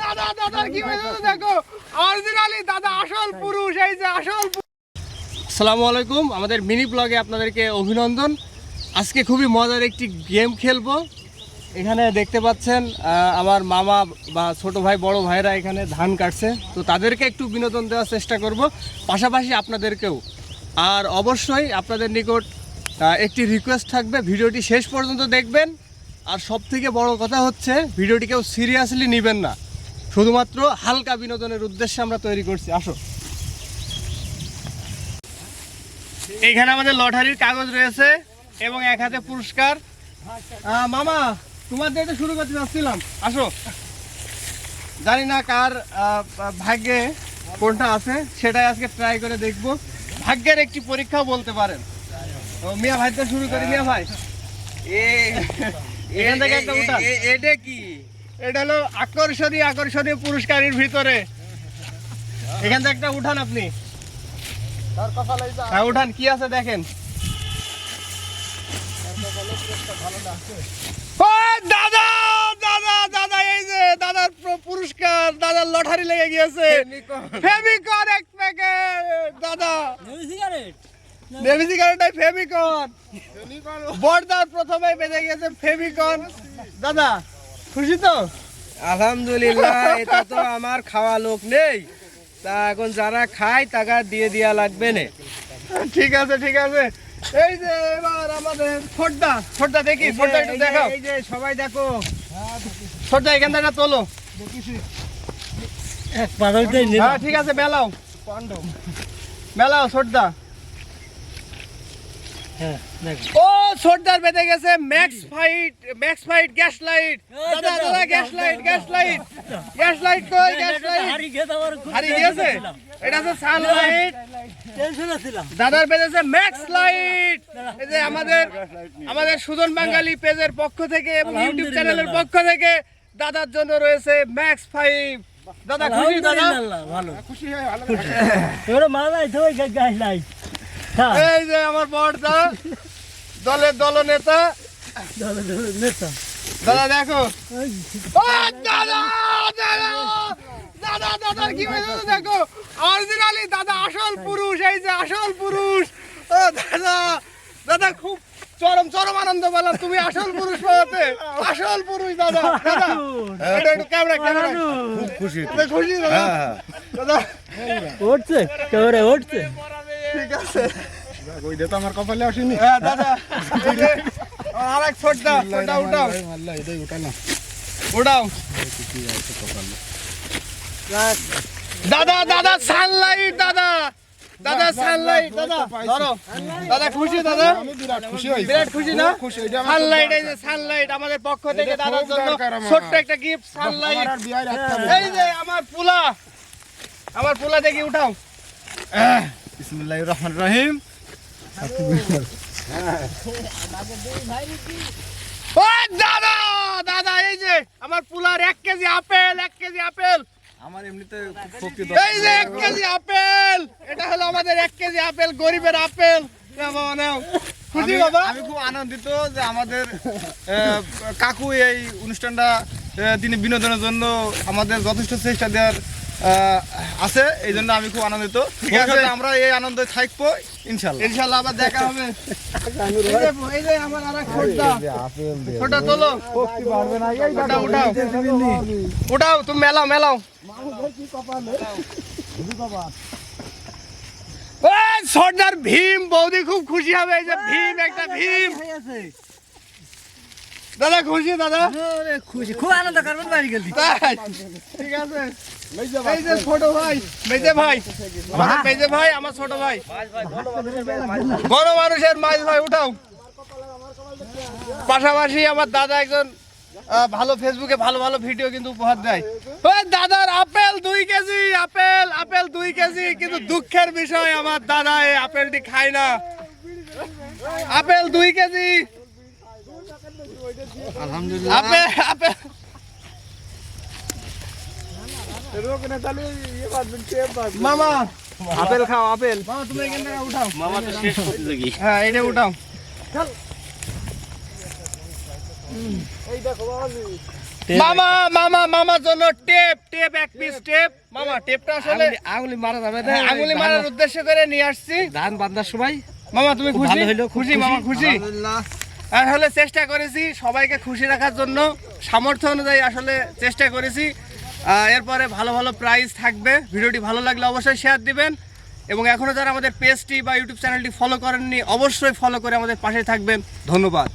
দাদা দাদা দেখো দাদা আসল পুরুষ এই যে আসল আলাইকুম আমাদের মিনি ব্লগে আপনাদেরকে অভিনন্দন। আজকে খুবই মজার একটি গেম খেলব। এখানে দেখতে পাচ্ছেন আমার মামা বা ছোট ভাই, বড় ভাইরা এখানে ধান কাটছে। তো তাদেরকে একটু বিনোদন দেওয়ার চেষ্টা করব, পাশাপাশি আপনাদেরকেও। আর অবশ্যই আপনাদের নিকট একটি রিকোয়েস্ট থাকবে, ভিডিওটি শেষ পর্যন্ত দেখবেন। আর সব থেকে বড় কথা হচ্ছে, ভিডিওটি কেউ সিরিয়াসলি নেবেন না। শুধুমাত্র হালকা বিনোদনের উদ্দেশ্যে আমরা তৈরি করছি। আসো। এইখানে আমাদের লটারির কাগজ রয়েছে এবং এক হাতে পুরস্কার। মামা, তোমার দিয়ে শুরু করতে যাচ্ছিলাম। আসো। জানি না কার ভাগ্যে কোনটা আছে, সেটাই আজকে ট্রাই করে দেখব। ভাগ্যের একটি পরীক্ষাও বলতে পারেন। মিয়া ভাই শুরু করি, মিয়া ভাই। এখান থেকে একটা উঠান। এটা কি? এটা হলো আকর্ষণীয় আকর্ষণীয় পুরস্কারের ভিতরে। এখান থেকে একটা উঠান আপনি। হ্যাঁ উঠান কি আছে দেখেন। দাদা দাদা দাদা এই যে দাদার পুরস্কার দাদার লটারি লেগে গিয়েছে। ফেভিকন এক প্যাকেট দাদা। নেভি সিগারেটাই ফেভিকন। বর্দার প্রথমে বেজে গেছে ফেভিকন। দাদা খুশি তো? আলহামদুলিল্লাহ এটা তো আমার খাওয়া লোক নেই। তা এখন যারা খায় টাকা দিয়ে দেওয়া লাগবে না। ঠিক আছে ঠিক আছে। এই যে এবার আমাদের ছোটদা ছোটদা দেখি ছোটদা একটু দেখাও। এই যে সবাই দেখো। ছোটদা এখান থেকে তোলো। হ্যাঁ ঠিক আছে মেলাও। মেলাও ছোটদা ও ছোটদার বেঁধে গেছে Max Fight Max Fight gas light. দাদা দাদা gas light gas light. Gas light কই গ্যাস লাইট? হারিয়ে গেছে এটা হচ্ছে সানলাইট দাদার পেজেছে ম্যাক্স লাইট। এই যে আমাদের আমাদের সুজন বাঙালি পেজের পক্ষ থেকে এবং ইউটিউব চ্যানেলের পক্ষ থেকে দাদার জন্য রয়েছে ম্যাক্স ফাইভ। দাদা খুশি দাদা? এই যে আমার বড়দা দলের দলনেতা। দাদা দেখো। দাদা দাদা দাদা দাদার কি হয়েছে দেখো। অরিজিনালি দাদা আসল পুরুষ এই যে আসল পুরুষ। ও দাদা দাদা খুব চরম চরম আনন্দ পেলাম। তুমি আসল পুরুষ পাওয়াতে। আসল পুরুষ দাদা দাদা। এটা একটু ক্যামেরা ক্যামেরা খুব খুশি। খুশি দাদা। দাদা। উঠছে কেবরে উঠছে। ঠিক আছে। ওইটা তো আমার কপালে আসেনি হ্যাঁ দাদা আর এক ছোটটা ছোটটা উঠাও। এটাই উঠালাম উঠাও। দাদা দাদা সানলাইট দাদা। দাদা সানলাইট দাদা ধরো। দাদা খুশি দাদা? আমি বিরাট খুশি হয়েছি বিরাট খুশি না? খুশি এটা আমার সানলাইট এই যে সানলাইট আমাদের পক্ষ থেকে দাদার জন্য ছোট্ট একটা গিফট সানলাইট এই যে আমার পুলা। আমার পুলা দেখি উঠাও। বিসমিল্লাহির রহমানির রহিম ও দাদা দাদা এই যে আমার পুলার এক কেজি আপেল এক কেজি আপেল। আমার এমনিতে শক্তি এই যে এক কেজি আপেল এটা হলো আমাদের এক কেজি আপেল গরিবের আপেল। নাও বাবা, নাও। খুশি আমি- বাবা? আমি খুব আনন্দিত যে আমাদের কাকু এই অনুষ্ঠানটা তিনি বিনোদনের জন্য আমাদের যথেষ্ট চেষ্টা দেওয়ার আছে এই জন্য আমি খুব আনন্দিত। ঠিক আছে। আমরা এই আনন্দ থাকব ইনশাল্লাহ। ইনশাল্লাহ আবার দেখা হবে। উঠাও। তুমি মেলাও মেলাও। সর্দার ভীম বৌদি খুব খুশি হবে। এই যে ভীম একটা ভীম। দাদা খুশি দাদা? খুশি খুব আনন্দ করবেন বাড়ি গেলি। তাই? ঠিক আছে। ছোট ভাই। মেজে ভাই। আমাদের মেজে ভাই আমার ছোট ভাই। বড় মানুষের মাঝ ভাই উঠাও। পাশাপাশি আমার দাদা একজন ভালো ফেসবুকে ভালো ভালো ভিডিও কিন্তু উপহার দেয়। ওই দাদার আপেল দুই কেজি আপেল আপেল দুই কেজি কিন্তু দুঃখের বিষয় আমার দাদা এই আপেলটি খায় না। আপেল দুই কেজি। আলহামদুলিল্লাহ। আপেল আপেল মামা আপেল খাও আপেল। মামা তুমি এখান থেকে উঠাও। মামা তো শেষ প্রতিযোগী হ্যাঁ এটা উঠাও। মামা মামা মামার জন্য টেপ টেপ এক পিস টেপ। মামা টেপটা আসলে আঙুলি মারা যাবে না হ্যাঁ, আঙুলি মারার উদ্দেশ্য করে নিয়ে আসছি। ধান বান্ধার সময় মামা তুমি খুশি? হইল, খুশি মামা খুশি? আর হলে চেষ্টা করেছি সবাইকে খুশি রাখার জন্য। সামর্থ্য অনুযায়ী আসলে চেষ্টা করেছি। এরপরে ভালো ভালো প্রাইজ থাকবে। ভিডিওটি ভালো লাগলে অবশ্যই শেয়ার দিবেন। এবং এখনও যারা আমাদের পেজটি বা ইউটিউব চ্যানেলটি ফলো করেননি, অবশ্যই ফলো করে আমাদের পাশে থাকবেন। ধন্যবাদ।